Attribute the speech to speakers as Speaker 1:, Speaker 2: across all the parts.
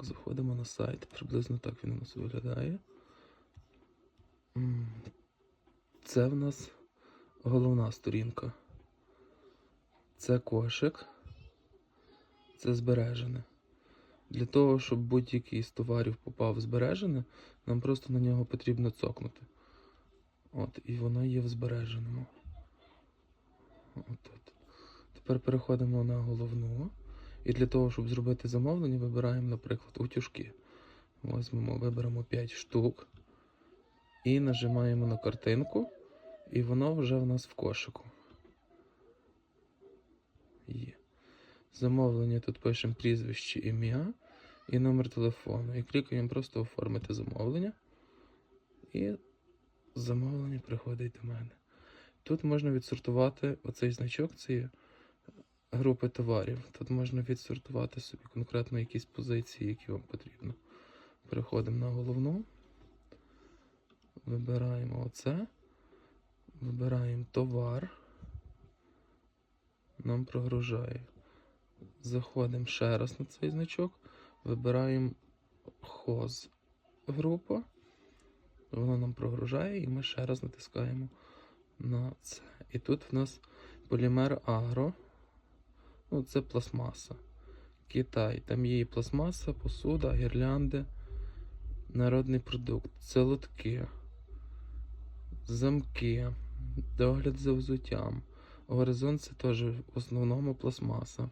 Speaker 1: Заходимо на сайт. Приблизно так він у нас виглядає. Це в нас головна сторінка. Це кошик. Це збережене. Для того, щоб будь-який з товарів попав в збережене, нам просто на нього потрібно цокнути. От, і воно є в збереженому. От, от. Тепер переходимо на головну. І для того, щоб зробити замовлення, вибираємо, наприклад, утюжки. Возьмемо, виберемо 5 штук. І нажимаємо на картинку. І воно вже в нас в кошику. Є. Замовлення тут пишемо прізвище, ім'я і номер телефону. І клікаємо просто оформити замовлення. І замовлення приходить до мене. Тут можна відсортувати оцей значок, це є групи товарів. Тут можна відсортувати собі конкретно якісь позиції, які вам потрібно. Переходимо на головну. Вибираємо оце. Вибираємо товар. Нам прогружає. Заходимо ще раз на цей значок. Вибираємо хоз група. Воно нам прогружає, і ми ще раз натискаємо на це. І тут в нас полімер агро. Ну, це пластмаса. Китай. Там є і пластмаса, посуда, гірлянди, народний продукт, це замки, догляд за взуттям. Горизонт це теж в основному пластмаса.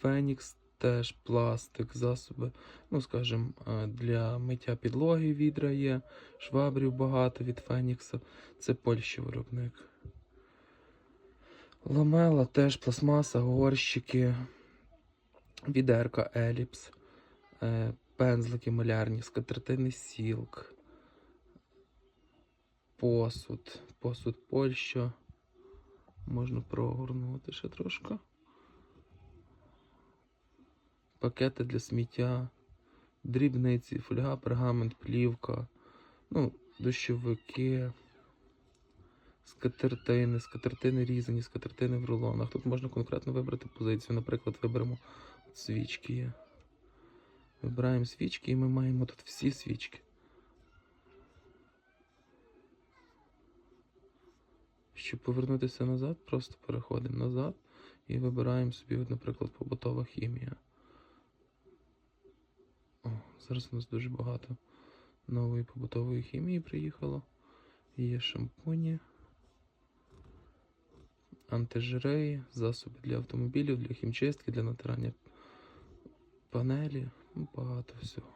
Speaker 1: Фенікс теж пластик, засоби, ну, скажімо, е, для миття підлоги відра є, швабрів багато від Фенікса. Це Польща виробник. Ламела теж пластмаса, горщики, відерка Еліпс, е, пензлики малярні, скатертини сілк, посуд, посуд Польща. Можна прогорнути ще трошки. Пакети для сміття, дрібниці, фольга, пергамент, плівка, ну, дощовики, скатертини, скатертини різані, скатертини в рулонах. Тут можна конкретно вибрати позицію. Наприклад, виберемо свічки є. Вибираємо свічки і ми маємо тут всі свічки. Щоб повернутися назад, просто переходимо назад і вибираємо собі, от, наприклад, побутова хімія. О, зараз у нас дуже багато нової побутової хімії приїхало. Є шампуні, антижиреї, засоби для автомобілів, для хімчистки, для натирання панелі. Ну, багато всього.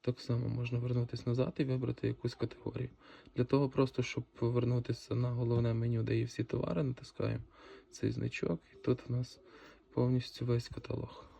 Speaker 1: Так само можна вернутися назад і вибрати якусь категорію. Для того просто, щоб повернутися на головне меню, де є всі товари, натискаємо цей значок, і тут у нас повністю весь каталог.